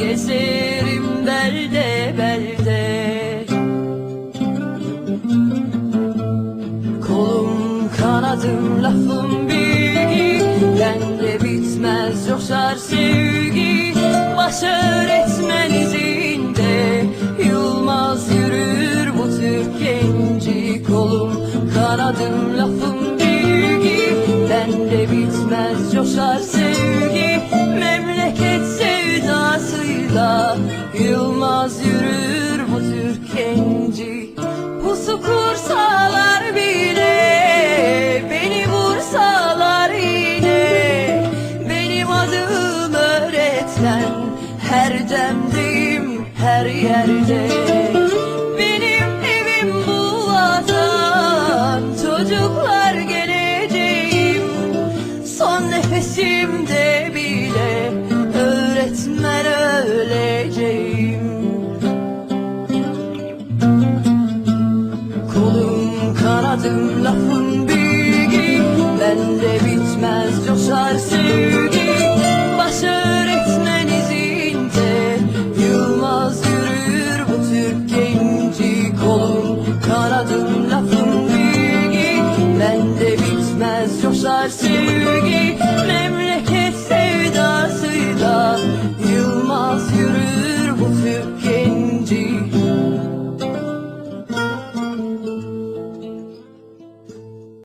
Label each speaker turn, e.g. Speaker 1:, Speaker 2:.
Speaker 1: Gezerim belde belde. Kolum kanadım lafım bilgi. Bende bitmez coşar sevgi. Baş öğretmen izinde. Yılmaz yürür bu Türk genci Kolum. Kanadım lafım bilgi. Bende bitmez coşar sevgi. Yılmaz yürür bu Türk genci Pusu kursalar bile Beni vursalar yine. Benim adım öğretmen Her demdeyim her yerde. Benim evim bu Çocuklar geleceğim. Son nefesimde bile Öğretmen bilgi Bende bitmez. Coşar sevgi